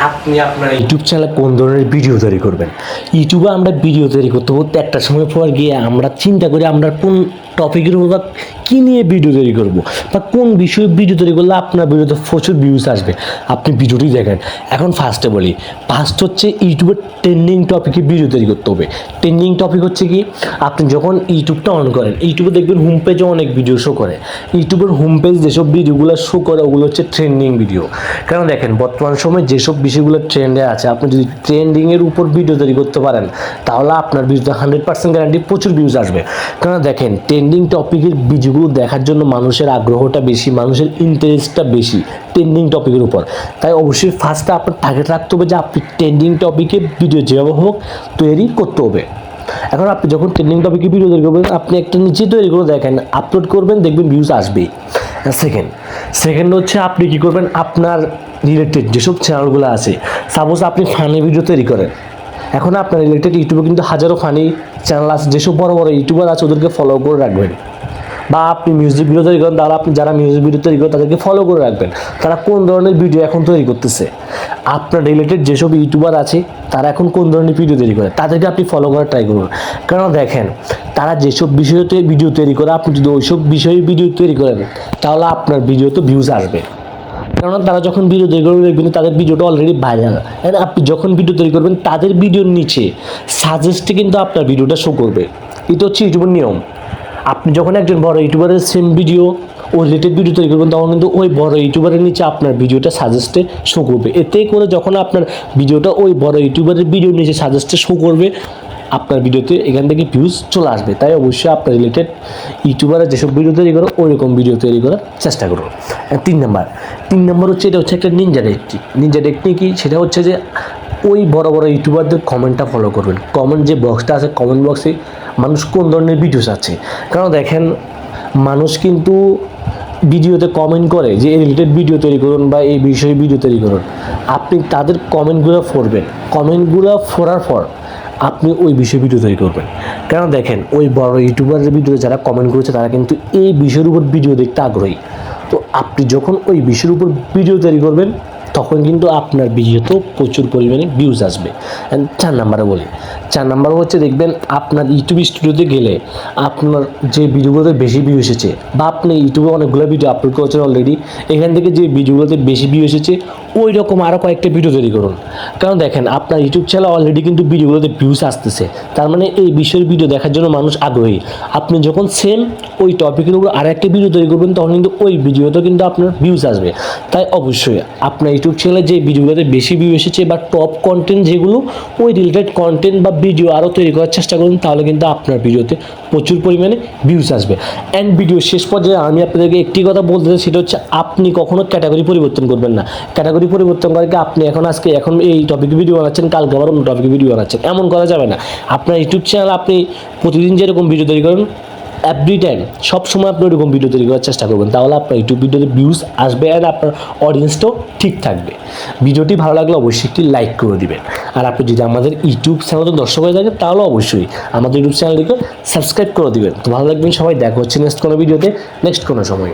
আপনি আপনার ইউটিউব চ্যানেলে কোন ধরনের ভিডিও তৈরি করবেন? ইউটিউবে আমরা ভিডিও তৈরি করতে করতে একটা সময় পর গিয়ে আমরা চিন্তা করি আমরা কোন টপিকের উপর বা কী নিয়ে ভিডিও তৈরি করব? বা কোন বিষয়ে ভিডিও তৈরি করলে আপনার ভিডিওতে প্রচুর ভিউজ আসবে? আপনি ভিডিওটি দেখেন। এখন ফার্স্টে বলি ফার্স্ট হচ্ছে ইউটিউবের ট্রেন্ডিং টপিকে ভিডিও তৈরি করতে হবে। ট্রেন্ডিং টপিক হচ্ছে কি? আপনি যখন ইউটিউবটা অন করেন, ইউটিউবে দেখবেন হোম পেজে অনেক ভিডিও শো করে। ইউটিউবের হোম পেজ যেসব ভিডিওগুলো শো করে, ওগুলো হচ্ছে ট্রেন্ডিং ভিডিও কারণ দেখেন, বর্তমান সময়ে যেসব বিষয়গুলো ট্রেন্ডে আছে, আপনি যদি ট্রেন্ডিংয়ের উপর ভিডিও তৈরি করতে পারেন, তাহলে আপনার ভিডিওতে হান্ড্রেড পার্সেন্ট গ্যারান্টি প্রচুর ভিউজ আসবে। কারণ দেখেন ট্রেন্ডিং টপিকের ভিডিওগুলো দেখার জন্য মানুষের আগ্রহটা বেশি, মানুষের ইন্টারেস্টটা বেশি ট্রেন্ডিং টপিকের উপর। তাই অবশ্যই ফার্স্টে আপনার টার্গেট রাখতে হবে যে আপনি ট্রেন্ডিং টপিকে ভিডিও যেভাবে হোক তৈরি করতে হবে। এখন আপনি যখন ট্রেন্ডিং টপিকে ভিডিও তৈরি করবেন, আপনি একটা নিচে তৈরি করে দেখেন আপলোড করবেন, দেখবেন ভিউজ আসবেই। সেকেন্ড সেকেন্ড হচ্ছে আপনি কী করবেন, আপনার রিলেটেড যেসব চ্যানেলগুলো আছে সাপোজ আপনি ফানি ভিডিও তৈরি করেন। এখন আপনার রিলেটেড ইউটিউবে কিন্তু হাজারো ফানি চ্যানেল আছে যেসব বড় বড় ইউটিউবার আছে, ওদেরকে ফলো করে রাখবেন। বা আপনি মিউজিক ভিডিও তৈরি করেন, তাহলে আপনি যারা মিউজিক ভিডিও তৈরি করেন তাদেরকে ফলো করে রাখবেন। তারা কোন ধরনের ভিডিও এখন তৈরি করতেছে? আপনার রিলেটেড যেসব ইউটিউবার আছে, তারা এখন কোন ধরনের ভিডিও তৈরি করে? তাদেরকে আপনি ফলো করার ট্রাই করুন। কারণ দেখেন, তারা যেসব বিষয়তে ভিডিও তৈরি করে, আপনি যদি ওইসব বিষয়ে ভিডিও তৈরি করেন, তাহলে আপনার ভিডিওতে ভিউজ আসবে। কেননা তারা যখন ভিডিও তৈরি করবে, দেখবেন তাদের ভিডিওটা অলরেডি ভাইরাল এন্ড আপনি যখন ভিডিও তৈরি করবেন, তাদের ভিডিওর নিচে সাজেস্টে কিন্তু আপনার ভিডিওটা শো করবে। এটা হচ্ছে ইউটিউবের নিয়ম। আপনি যখন একজন বড় ইউটিউবারের সেম ভিডিও ও রিলেটেড ভিডিও তৈরি করবেন, তখন কিন্তু ওই বড় ইউটিউবারের নিচে আপনার ভিডিওটা সাজেস্টে শো করবে। এতে করে যখন আপনার ভিডিওটা ওই বড় ইউটিউবারের ভিডিওর নিচে সাজেস্টে শো করবে আপনার ভিডিওতে এখান থেকে ভিউজ চলে আসবে। তাই অবশ্যই আপনার রিলেটেড ইউটিউবারে যেসব ভিডিও তৈরি করো ওই রকম ভিডিও তৈরি করার চেষ্টা করো তিন নাম্বার তিন নাম্বার হচ্ছে এটা হচ্ছে একটা নিনজা টেকনিক নিনজা টেকনিক কি সেটা হচ্ছে যে ওই বড় বড় ইউটিউবারদের কমেন্টটা ফলো করবেন। কমেন্ট যে বক্সটা আছে কমেন্ট বক্সে মানুষ কোন ধরনের ভিডিওস আছে? কারণ দেখেন, মানুষ কিন্তু ভিডিওতে কমেন্ট করে যে, এই রিলেটেড ভিডিও তৈরি করুন বা এই বিষয়ে ভিডিও তৈরি করুন। আপনি তাদের কমেন্টগুলো ফোরবেন। কমেন্টগুলো পড়ার পর আপনি ওই বিষয়ে ভিডিও তৈরি করবেন। কেন দেখেন, ওই বড় ইউটিউবারের ভিডিও যারা কমেন্ট করেছে, তারা কিন্তু এই বিষয়ের উপর ভিডিও দেখতে আগ্রহী। তো আপনি যখন ওই বিষয়ের উপর ভিডিও তৈরি করবেন, তখন কিন্তু আপনার ভিডিওতেও প্রচুর পরিমাণে ভিউজ আসবে। চার নাম্বারে বলি, চার নাম্বার হচ্ছে দেখবেন, আপনার ইউটিউব স্টুডিওতে গেলে আপনার যে ভিডিওগুলোতে বেশি ভিউ এসেছে, বা আপনি ইউটিউবে অনেকগুলো ভিডিও আপলোড করেছেন অলরেডি এখান থেকে যে ভিডিওগুলোতে বেশি ভিউ এসেছে ওই রকম আরও কয়েকটা ভিডিও তৈরি করুন। কারণ দেখেন, আপনার ইউটিউব চ্যানেল অলরেডি কিন্তু ভিডিওগুলোতে ভিউজ আসতেছে। তার মানে এই বিষয়ের ভিডিও দেখার জন্য মানুষ আগ্রহী। আপনি যখন সেম ওই টপিকের উপর আর একটা ভিডিও তৈরি করবেন, তখন কিন্তু ওই ভিডিওতে কিন্তু আপনার ভিউজ আসবে। তাই অবশ্যই আপনার ইউটিউব চ্যানেলে যে ভিডিওগুলোতে বেশি ভিউ এসেছে বা টপ কন্টেন্ট যেগুলো, ওই রিলেটেড কন্টেন্ট বা ভিডিও আরও তৈরি করার চেষ্টা করুন, তাহলে কিন্তু আপনার ভিডিওতে প্রচুর পরিমাণে ভিউজ আসবে। অ্যান্ড ভিডিও শেষ পর্যায়ে আমি আপনাদেরকে একটি কথা বলতে চাই, সেটা হচ্ছে আপনি কখনো ক্যাটাগরি পরিবর্তন করবেন না। ক্যাটাগরি পরিবর্তন করে আপনি এখন আজকে, এখন এই টপিক ভিডিও বানাচ্ছেন, কালকে আবার অন্য টপিক ভিডিও বানাচ্ছেন। এমন করা যাবে না। আপনার ইউটিউব চ্যানেল আপনি প্রতিদিন যেরকম ভিডিও তৈরি করেন এভরি টাইম সবসময় আপনি ওরকম ভিডিও তৈরি করার চেষ্টা করবেন। তাহলে আপনার ইউটিউব ভিডিওতে ভিউজ আসবে আর আপনার অডিয়েন্সটাও ঠিক থাকবে। ভিডিওটি ভালো লাগলে অবশ্যই একটি লাইক করে দিবেন। আর আপনি যদি আমাদের ইউটিউব চ্যানেলে দর্শক হয়ে থাকেন, তাহলে অবশ্যই আমাদের ইউটিউব চ্যানেলটিকে সাবস্ক্রাইব করে দিবেন। তো ভালো লাগবেন সবাই। দেখা হচ্ছে নেক্সট কোনো ভিডিওতে নেক্সট কোনো সময়।